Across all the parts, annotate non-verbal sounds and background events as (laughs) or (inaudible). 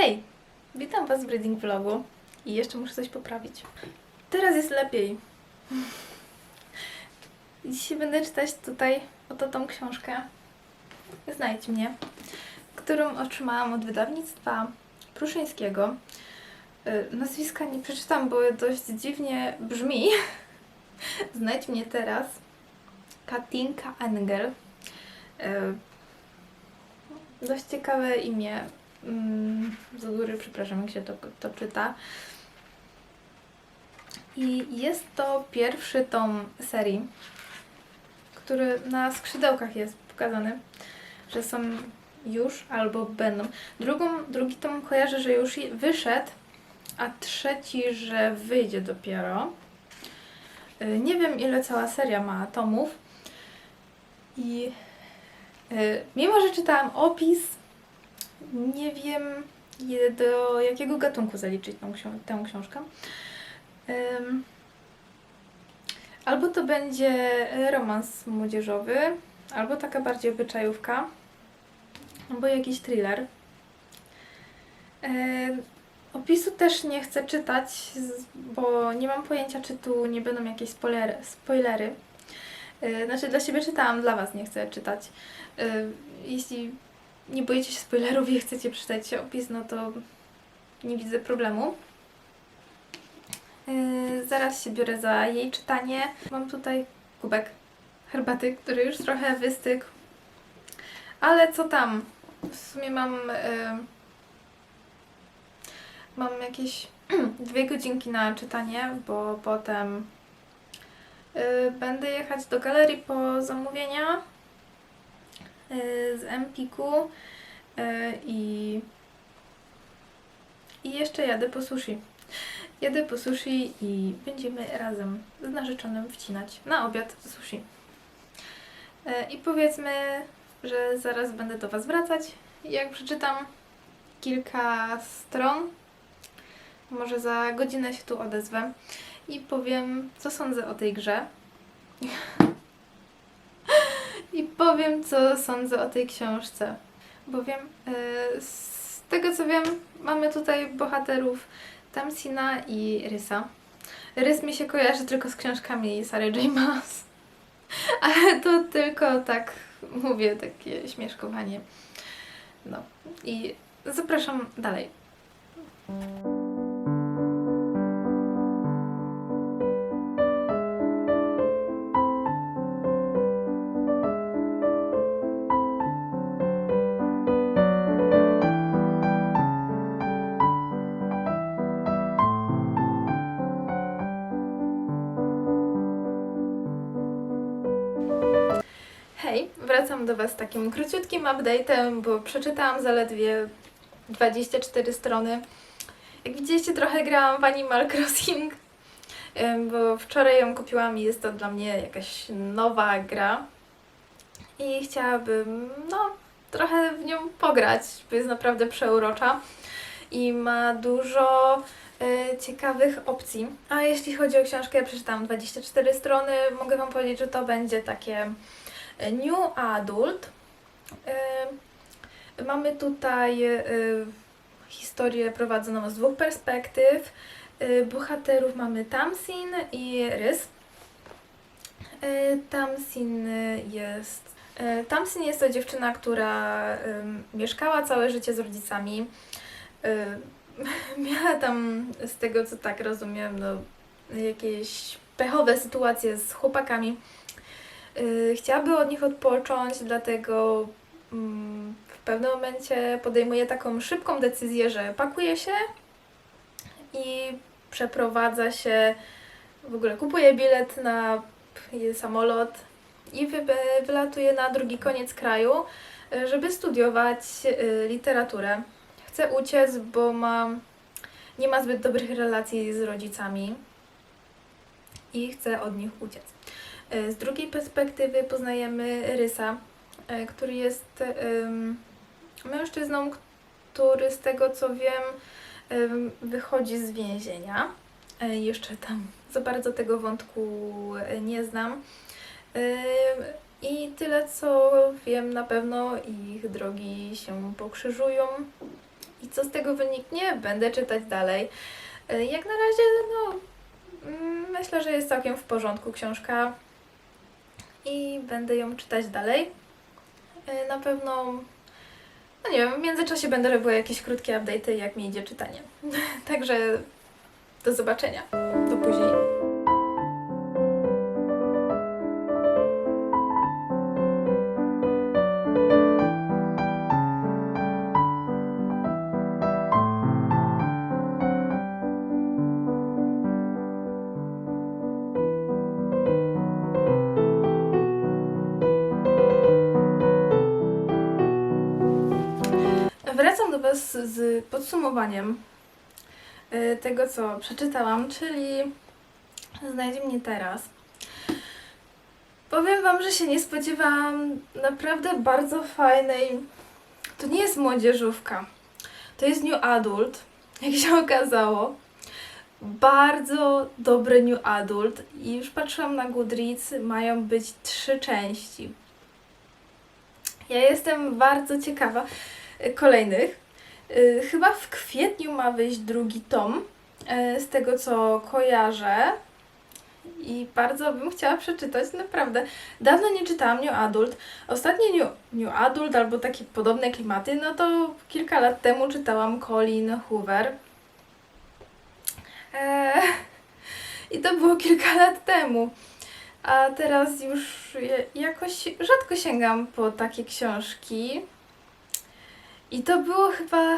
Hej, witam Was w reading vlogu i jeszcze muszę coś poprawić. Teraz jest lepiej. Dzisiaj będę czytać tutaj oto tą książkę Znajdź mnie, którą otrzymałam od wydawnictwa Pruszyńskiego. Y, Nazwiska nie przeczytam, bo dość dziwnie brzmi. (laughs) Znajdź mnie teraz. Katinka Engel. Y, Dość ciekawe imię. Mm, Z góry przepraszam, jak się to, to czyta. I jest to pierwszy tom serii, który na skrzydełkach jest pokazany, że są już albo będą. Drugą, drugi tom kojarzę, że już wyszedł, a trzeci, że wyjdzie dopiero. Y, Nie wiem, ile cała seria ma tomów. I y, mimo, że czytałam opis, nie wiem do jakiego gatunku zaliczyć tą, tę książkę. Albo to będzie romans młodzieżowy, albo taka bardziej obyczajówka, albo jakiś thriller. Opisu też nie chcę czytać, bo nie mam pojęcia, czy tu nie będą jakieś spoilery. spoilery. Znaczy, dla siebie czytałam, dla Was nie chcę czytać. Yy, Jeśli nie boicie się spoilerów i chcecie przeczytać opis, no to nie widzę problemu. Yy, zaraz się biorę za jej czytanie. Mam tutaj kubek herbaty, który już trochę wystygł. Ale co tam? W sumie mam. Yy, mam jakieś (clears throat) dwie godzinki na czytanie, bo potem yy, będę jechać do galerii po zamówienia z Empiku yy, i, i jeszcze jadę po sushi. Jadę po sushi i będziemy razem z narzeczonym wcinać na obiad sushi. E, I powiedzmy, że zaraz będę do Was wracać. Jak przeczytam kilka stron, może za godzinę się tu odezwę i powiem, co sądzę o tej grze. (laughs) Powiem, co sądzę o tej książce. Bowiem e, z tego co wiem, mamy tutaj bohaterów Tamsina i Rysa. Rys mi się kojarzy tylko z książkami Sary J. Maas. (laughs) Ale to tylko tak mówię, takie śmieszkowanie. No i zapraszam dalej. Hej, wracam do Was z takim króciutkim update'em, bo przeczytałam zaledwie 24 strony. Jak widzieliście, trochę grałam w Animal Crossing, bo wczoraj ją kupiłam i jest to dla mnie jakaś nowa gra. I chciałabym, no, trochę w nią pograć, bo jest naprawdę przeurocza i ma dużo e, ciekawych opcji. A jeśli chodzi o książkę, ja przeczytałam 24 strony. Mogę Wam powiedzieć, że to będzie takie New Adult. Y, Mamy tutaj y, historię prowadzoną z dwóch perspektyw. Y, Bohaterów mamy Tamsin i Rys. Tamsin jest. Tamsin jest to dziewczyna, która mieszkała całe życie z rodzicami. (laughs) Miała tam, z tego co tak rozumiem, no, jakieś pechowe sytuacje z chłopakami. Y, Chciałaby od nich odpocząć, dlatego mm, w pewnym momencie podejmuje taką szybką decyzję, że pakuje się i przeprowadza się, w ogóle kupuje bilet na samolot i wy, wylatuje na drugi koniec kraju, żeby studiować y, literaturę. Chce uciec, bo ma, nie ma zbyt dobrych relacji z rodzicami i chce od nich uciec. E, Z drugiej perspektywy poznajemy Rysa, e, który jest mężczyzną, który z tego co wiem em, wychodzi z więzienia. E, Jeszcze tam za bardzo tego wątku nie znam. I tyle co wiem na pewno ich drogi się pokrzyżują i co z tego wyniknie, będę czytać dalej. Jak na razie, no, mm, myślę, że jest całkiem w porządku książka i będę ją czytać dalej. Y, Na pewno, no nie wiem, w międzyczasie będę robiła jakieś krótkie update'y, jak mi idzie czytanie. (laughs) Także do zobaczenia. Do później. Was z podsumowaniem y, tego, co przeczytałam, czyli znajdzie mnie teraz. Powiem Wam, że się nie spodziewałam naprawdę bardzo fajnej. To nie jest młodzieżówka. To jest New Adult, (laughs) jak się okazało. Bardzo dobry New Adult i już patrzyłam na Goodreads, mają być trzy części. Ja jestem bardzo ciekawa y, kolejnych. Y, Chyba w kwietniu ma wyjść drugi tom, y, z tego co kojarzę. I bardzo bym chciała przeczytać, naprawdę. Dawno nie czytałam New Adult. Ostatnie New, New Adult albo takie podobne klimaty, no to kilka lat temu czytałam Colin Hoover. Eee, (laughs) I to było kilka lat temu. A teraz już jakoś rzadko sięgam po takie książki. I to było chyba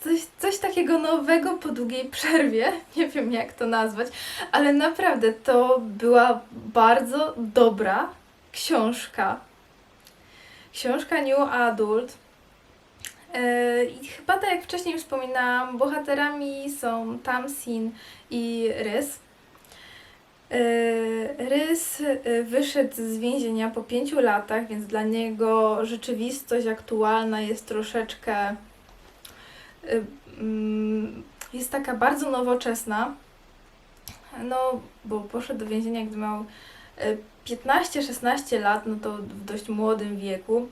coś, coś takiego nowego po długiej przerwie. (laughs) Nie wiem jak to nazwać, ale naprawdę to była bardzo dobra książka. Książka New Adult. Yy, I chyba tak jak wcześniej wspominałam, bohaterami są Tamsin i Rys. Yy, Rys yy, wyszedł z więzienia po pięciu latach, więc dla niego rzeczywistość aktualna jest troszeczkę y, mm, jest taka bardzo nowoczesna. No, bo poszedł do więzienia, gdy miał y, 15-16 lat, no to w dość młodym wieku.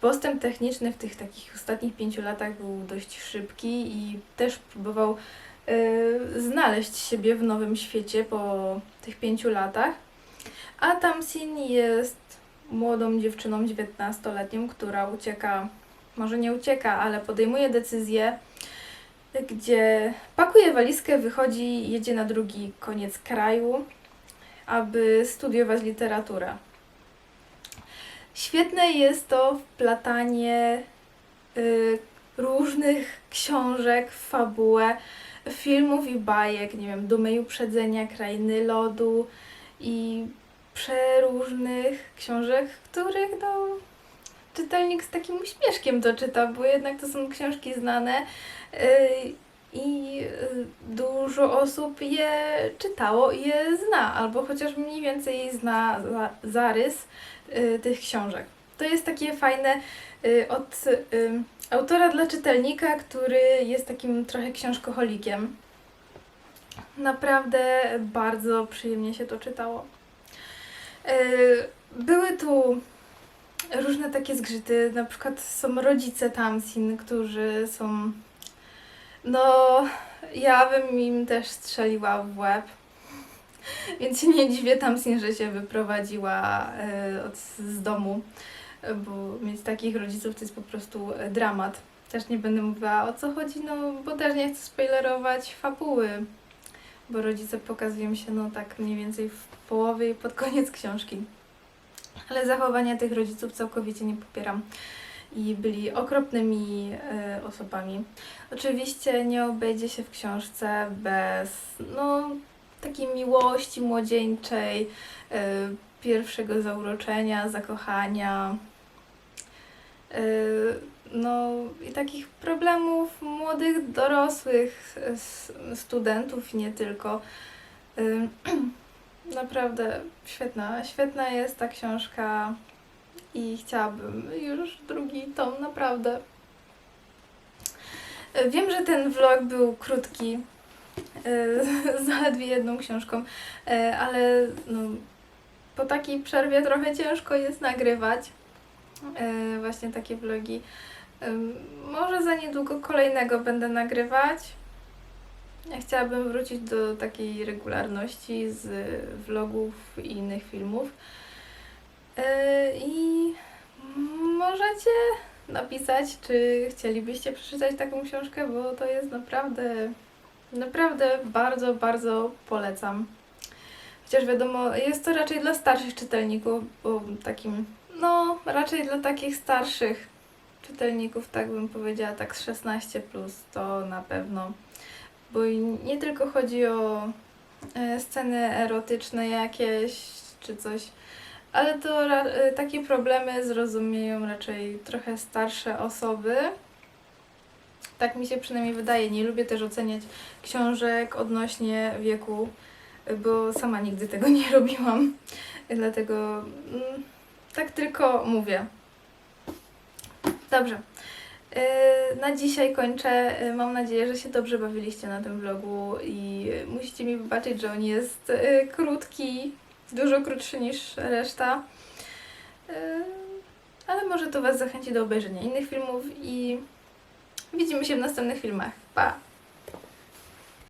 Postęp techniczny w tych takich ostatnich pięciu latach był dość szybki i też próbował znaleźć siebie w nowym świecie po tych pięciu latach. A Tamsin jest młodą dziewczyną, 19-letnią, która ucieka, może nie ucieka, ale podejmuje decyzję, gdzie pakuje walizkę, wychodzi, jedzie na drugi koniec kraju, aby studiować literaturę. Świetne jest to wplatanie y, różnych książek w fabułę, filmów i bajek, nie wiem, Dumy i Uprzedzenia, Krainy Lodu i przeróżnych książek, których no, czytelnik z takim uśmieszkiem to czyta, bo jednak to są książki znane yy, i dużo osób je czytało i je zna, albo chociaż mniej więcej zna za, zarys yy, tych książek. To jest takie fajne yy, od autora dla czytelnika, który jest takim trochę książkoholikiem. Naprawdę bardzo przyjemnie się to czytało. Yy, Były tu różne takie zgrzyty, na przykład są rodzice Tamsin, którzy są. No, ja bym im też strzeliła w łeb. Więc się nie dziwię Tamsin, że się wyprowadziła e, od, z domu, e, bo mieć takich rodziców to jest po prostu e, dramat. Też nie będę mówiła o co chodzi, no bo też nie chcę spoilerować fabuły, bo rodzice pokazują się no tak mniej więcej w połowie i pod koniec książki. Ale zachowania tych rodziców całkowicie nie popieram i byli okropnymi e, osobami. Oczywiście nie obejdzie się w książce bez no, takiej miłości młodzieńczej, e, pierwszego zauroczenia, zakochania. E, no i takich problemów młodych, dorosłych studentów nie tylko. E, (clears throat) Naprawdę świetna, świetna jest ta książka i chciałabym już drugi tom, naprawdę. E, Wiem, że ten vlog był krótki, (laughs) zaledwie jedną książką, ale no, po takiej przerwie trochę ciężko jest nagrywać właśnie takie vlogi. Może za niedługo kolejnego będę nagrywać. Ja chciałabym wrócić do takiej regularności z vlogów i innych filmów. Yy, I możecie napisać, czy chcielibyście przeczytać taką książkę, bo to jest naprawdę, naprawdę bardzo, bardzo polecam. Chociaż wiadomo, jest to raczej dla starszych czytelników, bo takim, no, raczej dla takich starszych czytelników, tak bym powiedziała, tak z 16 plus to na pewno. Bo nie tylko chodzi o e, sceny erotyczne jakieś czy coś, ale to e, takie problemy zrozumieją raczej trochę starsze osoby. Tak mi się przynajmniej wydaje. Nie lubię też oceniać książek odnośnie wieku, bo sama nigdy tego nie (laughs) robiłam. Dlatego mm, tak tylko mówię. Dobrze. Yy, Na dzisiaj kończę. Yy, Mam nadzieję, że się dobrze bawiliście na tym vlogu i musicie mi wybaczyć, że on jest yy, krótki, dużo krótszy niż reszta. Ale może to Was zachęci do obejrzenia innych filmów i widzimy się w następnych filmach. Pa!